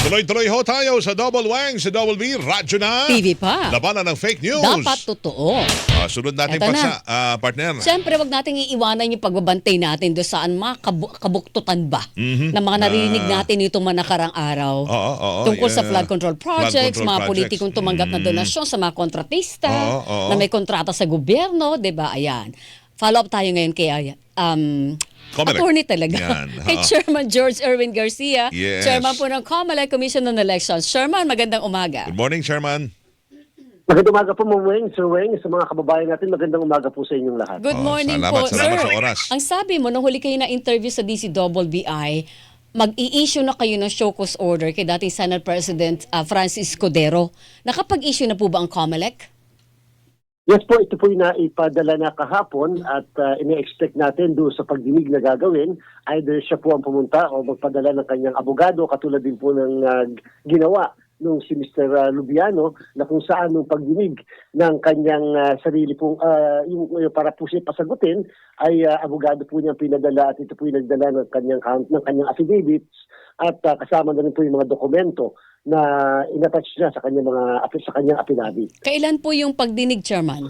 Tuloy-tuloy ho tayo sa Double Wang, sa Double B, radyo na. TV pa. Labanan ng fake news. Dapat totoo. Ah, sunod natin Eto paksa, ah, partner. Siyempre, wag nating iiwanan yung pagbabantay natin doon saan mga kabu- kabuktutan ba Mhm. na mga narinig Ah. natin itong mga nakarang araw. Oo, oo, Tungkol sa yeah. flood control projects, Flood control mga projects. politikong tumanggap na Mm. donasyon sa mga kontratista Oo, oo. na may kontrata sa gobyerno, 'di ba? Ayan. Follow up tayo ngayon kay um Comelec. attorney talaga. Yan, kay. Chairman George Erwin Garcia, Yes. Chairman po ng COMELEC Commission on Elections. Chairman, magandang umaga. Good morning, Chairman. Magandang umaga po, Ma'am Weng, Sir Weng, sa mga kababayan natin. Magandang umaga po sa inyong lahat. Good Oh, morning salamat, po, salamat sir. sa oras. Ang sabi mo, nung huli kayo na interview sa DCBBI, mag-i-issue na kayo ng show cause order kay dating Senate President ah, Francis Cordero. Nakapag-issue na po ba ang COMELEC? Yes po, ito po yung naipadala na kahapon at uh, ine-expect natin doon sa pagdinig na gagawin. Either siya po ang pumunta o magpadala ng kanyang abogado katulad din po ng uh, ginawa nung si Mr. uh, Lubiano na kung saan nung pagdinig ng kanyang uh, sarili pong uh, yung, yung para po siya pasagutin ay uh, abogado po niya pinadala at ito po yung nagdala ng kanyang ng kanyang affidavits at uh, kasama na rin po yung mga dokumento na inattach niya sa kanyang mga sa kanyang affidavit. Kailan po yung pagdinig, Chairman?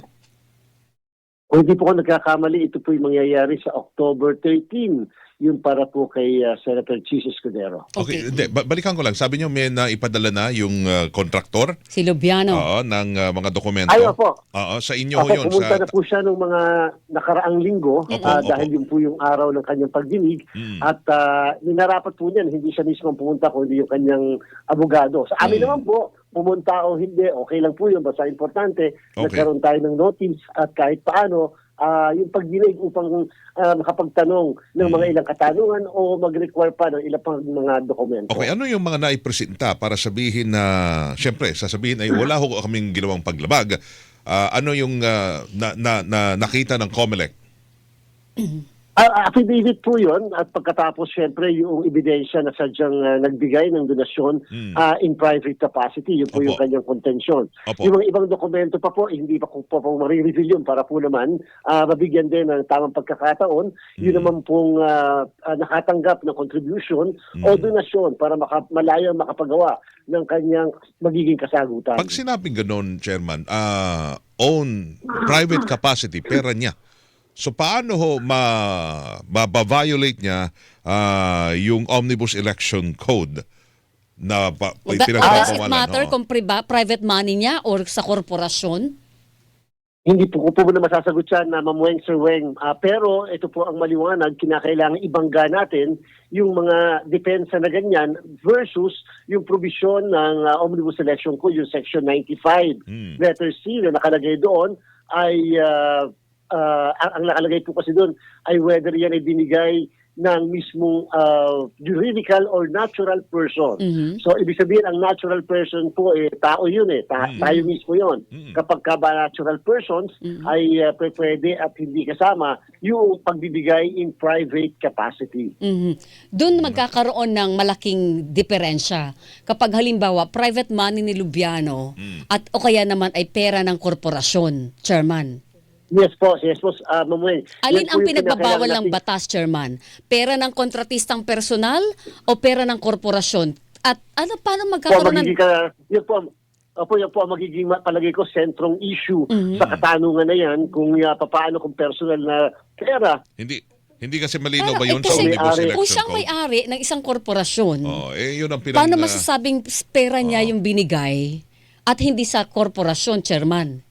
Kung hindi po ako nagkakamali, ito po yung mangyayari sa October 13, yung para po kay uh, Senator Chis Escudero. Okay, hindi, ba- balikan ko lang. Sabi niyo may na ipadala na yung kontraktor Si Lubiano. oo, ng ah, mga dokumento. Ay, opo. Oo, sa inyo Ako, yun. pumunta Sa, na po siya nung mga nakaraang linggo Opo, ah, opo. dahil yun po yung araw ng kanyang pagdinig Mm. at uh, ninarapat po niyan, hindi siya mismo pumunta kundi yung kanyang abogado. Sa amin Mm. naman po, pumunta o hindi, okay lang po yun. Basta importante, Okay. nagkaroon tayo ng notice at kahit paano, ah, yung pagdinig upang ah, makapagtanong ng mga Mm. ilang katanungan o mag-require pa ng ilang pang mga dokumento. okay, ano yung mga naipresenta para sabihin na, siyempre, sasabihin ay wala ho kaming ginawang paglabag. Ah, ano yung ah, na, na, na, nakita ng COMELEC? Ah, affidavit po yun at pagkatapos syempre yung ebidensya na sadyang ah, nagbigay ng donasyon Mm. ah, in private capacity, yun po Opo. yung kanyang contention. Opo. Yung mga ibang dokumento pa po, hindi pa po po, po marireveal yun para po naman ah, mabigyan din ng tamang pagkakataon. Yun Mm. naman pong ah, ah, nakatanggap ng contribution o Mm. donasyon para maka, malaya makapagawa ng kanyang magiging kasagutan. Pag sinabing ganun, Chairman, ah, own private capacity, pera niya. So paano ho ma, ma-violate niya ah, yung Omnibus Election Code na pa, pa, does it matter oo. kung priba- private money niya or sa korporasyon? Hindi po ko po muna masasagot siya na mamueng Sir Weng. Ah, pero ito po ang maliwanag, kinakailangan ibangga natin yung mga depensa na ganyan versus yung provision ng ah, Omnibus Election Code, yung Section 95. Hmm. Letter C na nakalagay doon ay, ah, ah, ang, ang nakalagay po kasi doon ay whether yan ay binigay ng mismong ah, juridical or natural person. Mhm. So, ibig sabihin, ang natural person po, eh, tao yun eh. Ta- Mm. Tayo mismo yun. Mm. Kapag ka ba natural persons, Mhm. ay uh, pwede at hindi kasama yung pagbibigay in private capacity. Mhm. Doon magkakaroon ng malaking diferensya. Kapag halimbawa, private money ni Lubiano Mm. at o kaya naman ay pera ng korporasyon, Chairman. Yes po, yes po, uh, Ma'am Wen. Alin ang pinagbabawal ng batas, Chairman? Pera ng kontratistang personal o pera ng korporasyon? At ano, paano magkakaroon ng... ka, yun po, Opo, yan po ang magiging ma- palagay ko sentrong issue Mhm. sa katanungan na yan kung uh, paano kung personal na pera Hindi hindi kasi malinaw ba Paano- yun eh, sa kasi Omnibus. Election Kung siyang may-ari ng isang korporasyon, Oh, eh yun ang pinag paano masasabing pera niya Oo. yung binigay at hindi sa korporasyon, Chairman?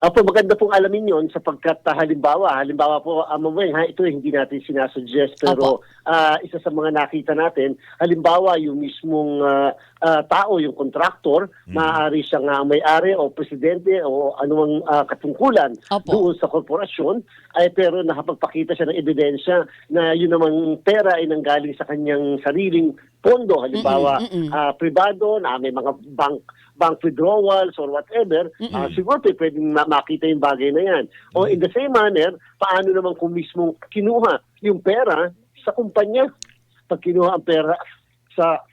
Opo, maganda pong alamin yon sapagkat ah, halimbawa, halimbawa po, uh, Weng, ha, ito hindi natin sinasuggest pero ah, isa sa mga nakita natin, halimbawa yung mismong ah, ah, tao, yung contractor, Mhm. maaari siya nga ang may-ari o presidente o anumang ah, katungkulan Opo. doon sa korporasyon, ay pero nakapagpakita siya ng ebidensya na yun namang pera ay nanggaling sa kanyang sariling pondo, halimbawa Mm-mm, mm-mm. ah, privado na may mga bank bank withdrawals or whatever, Mm-mm. ah, siguro pwedeng ma- makita yung bagay na yan. O in the same manner, paano naman kung mismo kinuha yung pera sa kumpanya? Pag kinuha ang pera sa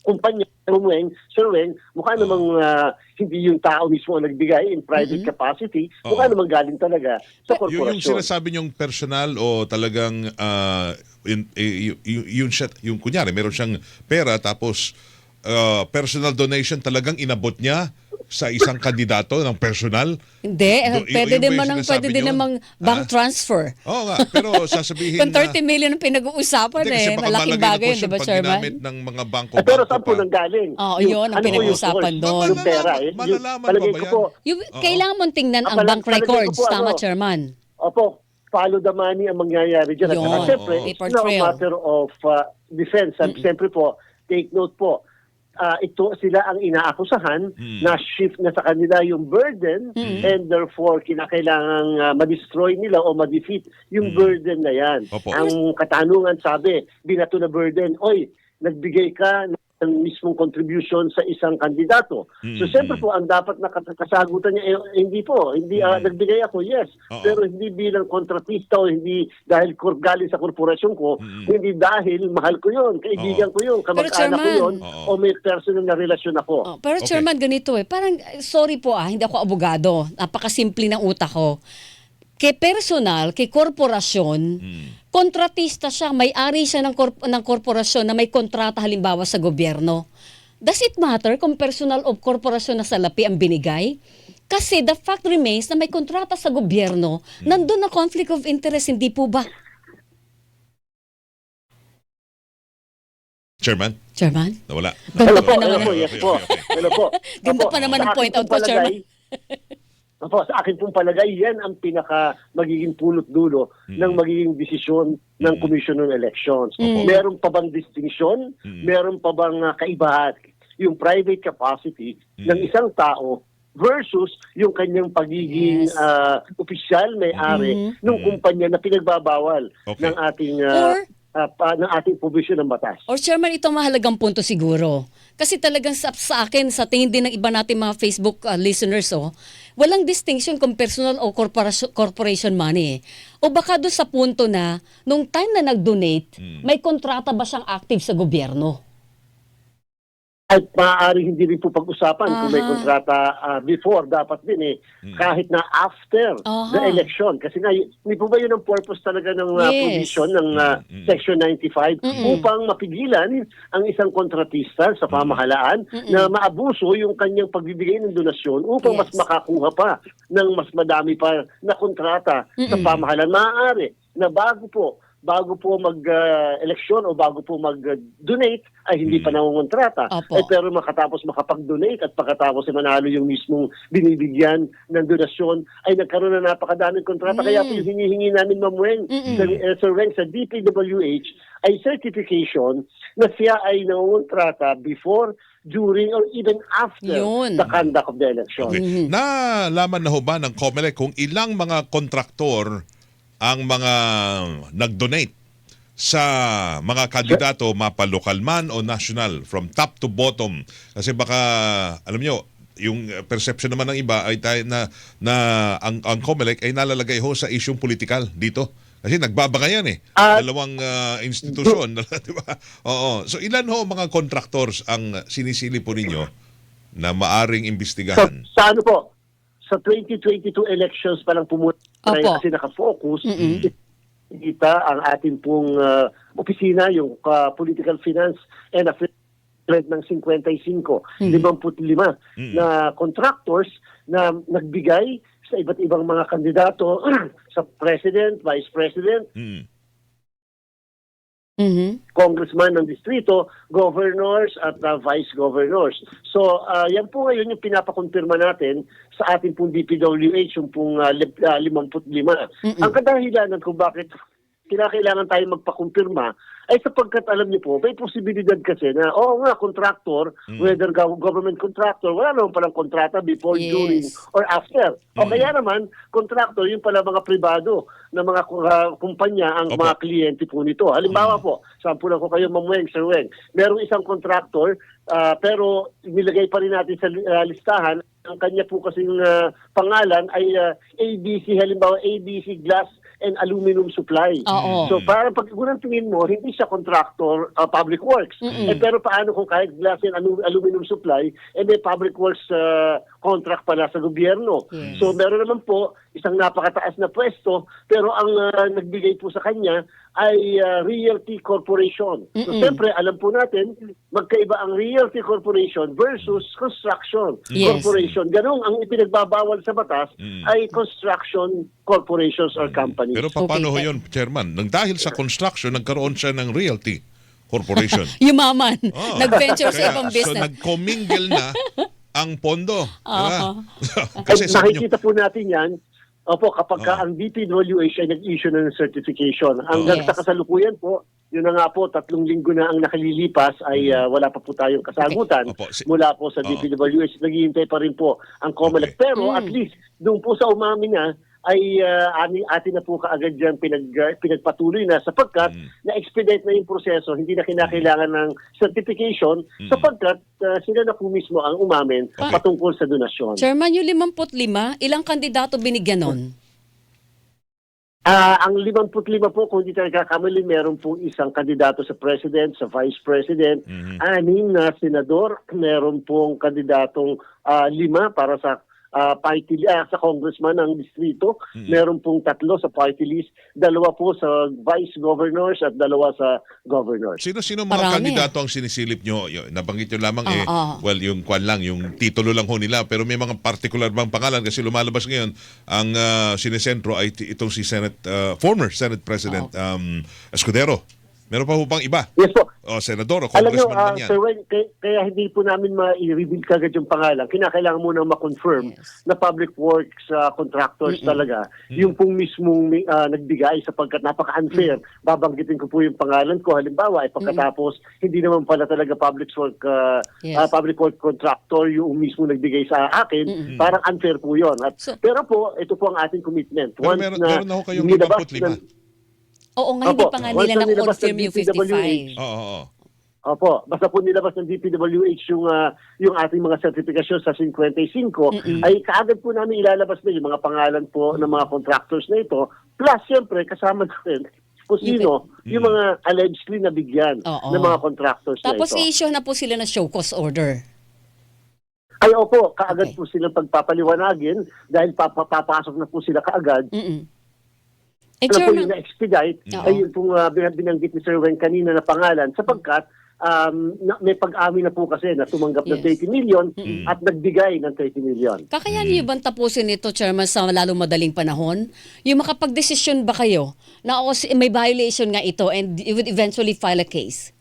kumpanya, Sir Weng, Sir Weng, mukha namang ah, hindi yung tao mismo ang nagbigay in private capacity, mukha Oo. namang galing talaga sa Yung, yung korporasyon. sinasabi niyong personal o talagang ah, yun, eh, y- y- yun siya, yung kunyari, meron siyang pera tapos ah, personal donation talagang inabot niya sa isang kandidato ng personal. Hindi, eh, Do- y- pwede din man ang pwede din namang bank Ah? transfer. Oo nga, pero sasabihin Kung 30 na... million ang pinag-uusapan eh, malaking bagay di ba, Chairman? ng mga bangko. Eh, pero saan po pa. nang galing? Oo, Yung- yun ang ano source? doon. Yung pera. eh, Malalaman pa ba yan? po, Yung, kailangan mong tingnan ang bank records. po, Tama, ano, Chairman. Opo, follow the money ang mangyayari dyan. At siyempre, it's not a trail. matter of uh, defense. At Siyempre po, take note po, ah, ito sila ang inaakusahan Hmm. na shift na sa kanila yung burden and therefore kinakailangan uh, ma-destroy nila o ma-defeat yung burden na yan. Opo. Ang katanungan sabi, binato na burden, oy, nagbigay ka ng mismong contribution sa isang kandidato. So Mm, siyempre po ang dapat na kasagutan niya eh, hindi po, hindi ah, Mm. nagbigay ako, yes. Oo. Pero hindi bilang kontratista o hindi dahil kor galing sa korporasyon ko, Mm. hindi dahil mahal ko 'yon, kaibigan Oo. ko 'yon, kamag-anak ko 'yon Oo. o may personal na relasyon ako. Oh, pero Okay. Chairman, ganito eh. Parang, sorry po ah, hindi ako abogado. Napakasimple ng utak ko. Kay personal, kay korporasyon, kontratista siya, may-ari siya ng, korp- ng korporasyon na may kontrata halimbawa sa gobyerno. Does it matter kung personal o korporasyon na salapi ang binigay? Kasi the fact remains na may kontrata sa gobyerno, nandun na conflict of interest, hindi po ba? Chairman, Chairman? nawala. Ganda pa naman. hello po, Okay, yes okay, po. okay. Hello po. Ganda pa naman ang point out ko, Chairman. Opo, sa akin pong palagay, yan ang pinaka magiging pulot dulo ng magiging desisyon ng Commission on Elections. Mm. Meron pa bang distinction? Mm. Meron pa bang uh, kaibahan? Yung private capacity ng isang tao versus yung kanyang pagiging Yes. ah, opisyal may-ari Mhm. ng kumpanya na pinagbabawal Okay. ng ating ah, Or- ah, pa- ng ating provision ng batas. Or Chairman, ito ang mahalagang punto siguro. Kasi talagang sa, sa akin, sa tingin din ng iba natin mga Facebook uh, listeners, oh, walang distinction kung personal o corporation, corporation money. eh. O baka doon sa punto na, nung time na nag-donate, may kontrata ba siyang active sa gobyerno? At maaari hindi rin po pag-usapan kung may kontrata ah, before, dapat din eh, kahit na after Aha. the election. Kasi nga, hindi po ba yun ang purpose talaga ng ah, Yes. provision ng ah, Section 95 upang mapigilan ang isang kontratista sa pamahalaan na maabuso yung kanyang pagbibigay ng donasyon upang Yes. mas makakuha pa ng mas madami pa na kontrata sa pamahalaan. Maaari na bago po bago po mag-eleksyon o bago po mag-donate ay hindi pa nangungontrata. Opo. Eh, pero makatapos makapag-donate at pagkatapos ay manalo yung mismong binibigyan ng donasyon ay nagkaroon na napakadaming kontrata. Kaya po yung hinihingi namin, Ma'am Weng, sa, eh, Sir Weng, sa DPWH ay certification na siya ay nangungontrata before, during, or even after Yun. the conduct of the election. Okay. Nalaman na ho ba ng COMELEC kung ilang mga kontraktor ang mga nag-donate sa mga kandidato, mapa-local man o national, from top to bottom? Kasi baka, alam nyo, yung perception naman ng iba ay tayo na, na ang, ang COMELEC ay nalalagay ho sa isyong politikal dito. Kasi nagbabanga yan eh. Ah, Dalawang ah, institusyon, di ba? Oo. So ilan ho mga contractors ang sinisili po ninyo na maaring Sa, imbestigahan? sa ano po, sa 2022 elections pa lang pumunta tayo Opo. kasi nakafocus, kita ang ating pong uh, opisina, yung uh, Political Finance and Affairs ng 55, 55 na contractors na nagbigay sa iba't ibang mga kandidato sa President, Vice President, Mm. Mhm. congressman ng distrito, governors at uh, vice governors. So, uh, yan po ngayon yung pinapakumpirma natin sa ating pong DPWH, yung pong uh, lip- uh, 55. Ang kadahilanan kung bakit kinakailangan tayo magpakumpirma ay sapagkat alam niyo po, may posibilidad kasi na, oo nga, contractor, whether gov- government contractor, wala naman palang kontrata before, Yes. during, or after. O kaya naman, contractor, yung pala mga pribado na mga uh, kumpanya ang Opo. mga kliyente po nito. Halimbawa po, sampulan ko kayo, Ma'am Weng, Sir Weng, merong isang contractor, ah, pero nilagay pa rin natin sa ah, listahan, ang kanya po kasing ah, pangalan ay ah, ABC, halimbawa ABC Glass and aluminum supply. Oo. So parang pag unang tingin mo, hindi siya contractor uh, public works. Eh, pero paano kung kahit glass and alu- aluminum supply, eh may public works uh, contract pala sa gobyerno. Yes. So meron naman po isang napakataas na pwesto, pero ang uh, nagbigay po sa kanya ay uh, Realty Corporation. So Mm-mm. siyempre, alam po natin, magkaiba ang Realty Corporation versus Construction Yes. Corporation. Ganun, ang ipinagbabawal sa batas Mm. ay construction corporations or companies. Pero paano ho Okay. yun, Chairman? Nang dahil sa construction, nagkaroon siya ng realty corporation. Yumaman. Oh. Nag-venture sa ibang So business. nagkomingle na ang pondo. Oo. Ay, Kasi nyo, nakikita po natin yan, Opo, kapag ka Oo. ang DPWH ay nag-issue ng certification. Hanggang Yes. sa kasalukuyan po, yun na nga po, tatlong linggo na ang nakalilipas ay ah, wala pa po tayong kasagutan Mm. Opo, si- mula po sa Oo. DPWH. Naghihintay pa rin po ang COMELEC. Okay. Pero Mm. at least, doon po sa umami na, ay uh, ani, atin na po kaagad dyan pinag, pinagpatuloy na sapagkat Mm. na-expedite na yung proseso, hindi na kinakailangan ng certification sapagkat ah, sila na po mismo ang umamin Okay. patungkol sa donasyon. Chairman, yung 55, ilang kandidato binigyan nun? Ah, ang 55 po, kung hindi tayo kakamali, meron pong isang kandidato sa president, sa vice president, Mhm. anim na senador, meron pong kandidatong ah, lima para sa ah, party ah, sa congressman ng distrito, meron pong tatlo sa party list, dalawa po sa vice governors at dalawa sa governors. Sino-sino mga Marami. kandidato ang sinisilip nyo? Nabanggit nyo lamang eh, Oo. well, yung kwan lang, yung titulo lang ho nila, pero may mga particular bang pangalan kasi lumalabas ngayon, ang uh, sinisentro ay itong si Senate, uh, former Senate President um, Escudero. Meron pa ho bang iba? Yes po. O senador o Alam nyo, congressman ah, man yan. Sir Wen, kaya, kaya hindi po namin ma-reveal kagad yung pangalan. Kinakailangan muna ma-confirm Yes. na public works ah, contractors talaga. Yung pong mismong ah, nagbigay sapagkat napaka-unfair. Babanggitin ko po yung pangalan ko. Halimbawa, ay pagkatapos, hindi naman pala talaga public work ah, Yes. ah, public work contractor yung mismo nagbigay sa akin. Parang unfair po yun. At, So- pero po, ito po ang ating commitment. Pero meron, meron na ho kayong nilabas 55. Oo nga, hindi Opo, pa nga once nila na nilabas na-confirm ng yung DPWH. 55. Oo, oo, oo. Opo, basta po nilabas ng DPWH yung ah, yung ating mga certification sa 55, ay kaagad po namin ilalabas na yung mga pangalan po ng mga contractors na ito. Plus, siyempre, kasama na rin kung sino yung mga allegedly nabigyan Oo. ng mga contractors Tapos na ito. i-issue na po sila ng show cause order. Ay, opo, kaagad Okay. po silang pagpapaliwanagin dahil papapasok na po sila kaagad. Mm-mm. Eh, Ano po Chairman, yung na-expedite Oo. ay yung pong bin- binanggit ni Sir Wen kanina na pangalan sapagkat um, na, may pag-amin na po kasi na tumanggap ng Yes. 30 million at nagbigay ng 30 million. kakayanin niyo bang tapusin ito, Chairman, sa lalong madaling panahon? Yung makapag-desisyon ba kayo na o, si- may violation nga ito and you would eventually file a case?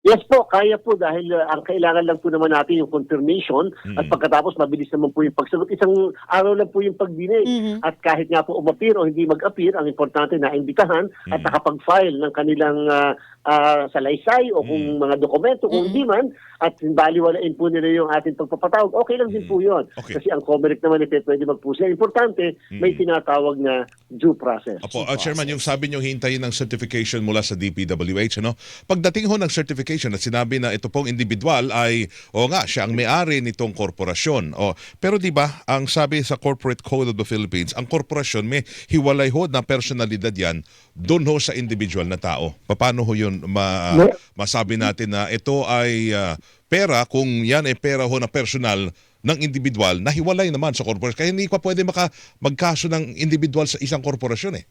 Yes po, kaya po dahil uh, ang kailangan lang po naman natin yung confirmation at pagkatapos mabilis naman po yung pagsagot. Isang araw lang po yung pagdinig. Mhm. At kahit nga po umapir o hindi mag-appear, ang importante na imbitahan at nakapag-file ng kanilang uh, uh, salaysay o kung mga dokumento, kung hindi man, at baliwalain po nila yung ating pagpapatawag, okay lang din po yun. Okay. Kasi ang COMELEC naman ito pwede magpusa. Importante, may tinatawag na due process. Apo, uh, Chairman, yung sabi nyo hintayin ng certification mula sa DPWH, ano? Pagdating ho ng certification at sinabi na ito pong individual ay, o nga, siya ang may-ari nitong korporasyon. O, pero di ba, ang sabi sa Corporate Code of the Philippines, ang korporasyon may hiwalay ho na personalidad yan doon ho sa individual na tao. Paano ho yun ma, masabi natin na ito ay ah, pera kung yan ay pera ho na personal ng individual na hiwalay naman sa korporasyon. Kaya hindi pa pwede maka, magkaso ng individual sa isang korporasyon eh.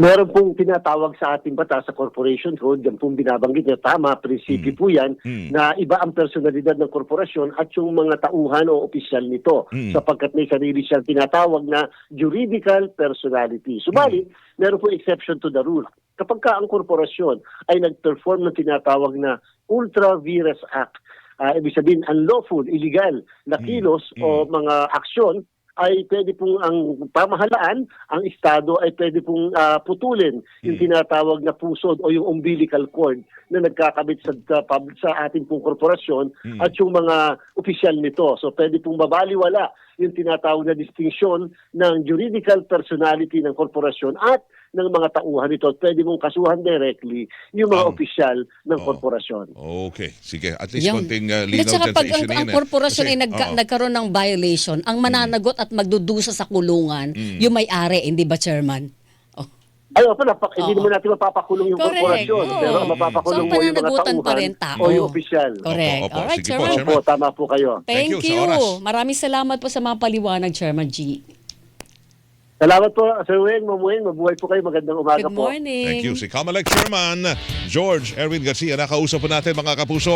Meron pong tinatawag sa ating batas sa corporation code, yan pong binabanggit niya, tama, prinsipyo po yan, Mm. na iba ang personalidad ng korporasyon at yung mga tauhan o opisyal nito, Mm. sapagkat may sarili siyang tinatawag na juridical personality. Subalit, meron pong exception to the rule. Kapag ka ang korporasyon ay nag-perform ng tinatawag na ultra vires act, ah, ibig sabihin unlawful, illegal na kilos o mga aksyon ay pwede pong ang pamahalaan, ang Estado ay pwede pong ah, putulin yung tinatawag na pusod o yung umbilical cord na nagkakabit sa, sa, pub- sa ating pong korporasyon at yung mga opisyal nito. So pwede pong mabaliwala yung tinatawag na distinction ng juridical personality ng korporasyon at ng mga tauhan nito at pwede mong kasuhan directly yung mga Ang- opisyal ng Oo. korporasyon. Okay, sige. At least Yun. konting uh, At linaw saka dyan pag sa issue ang, na ang yun. eh. korporasyon Kasi, ay nagka- oo. nagkaroon ng violation, ang mananagot at magdudusa sa kulungan, Mm. yung may-ari, hindi ba, Chairman? Oh. Ay, opo, napak- hindi Oo. naman natin mapapakulong yung Correct. korporasyon. Oo. Pero ang So, mapapakulong ang mo yung mga pananagutan pa tauhan rin tao. o yung opisyal. Correct. Opo, opo. Alright, Sige po, Chairman. Opo, tama po kayo. Thank Thank, you sa oras. Maraming salamat po sa mga paliwanag, Chairman G. Salamat po, Sir Weng, Ma'am Weng. Mabuhay po kayo. Magandang umaga Good po. morning. Thank you. Si Comelec Chairman George Erwin Garcia. Nakausap po natin mga kapuso.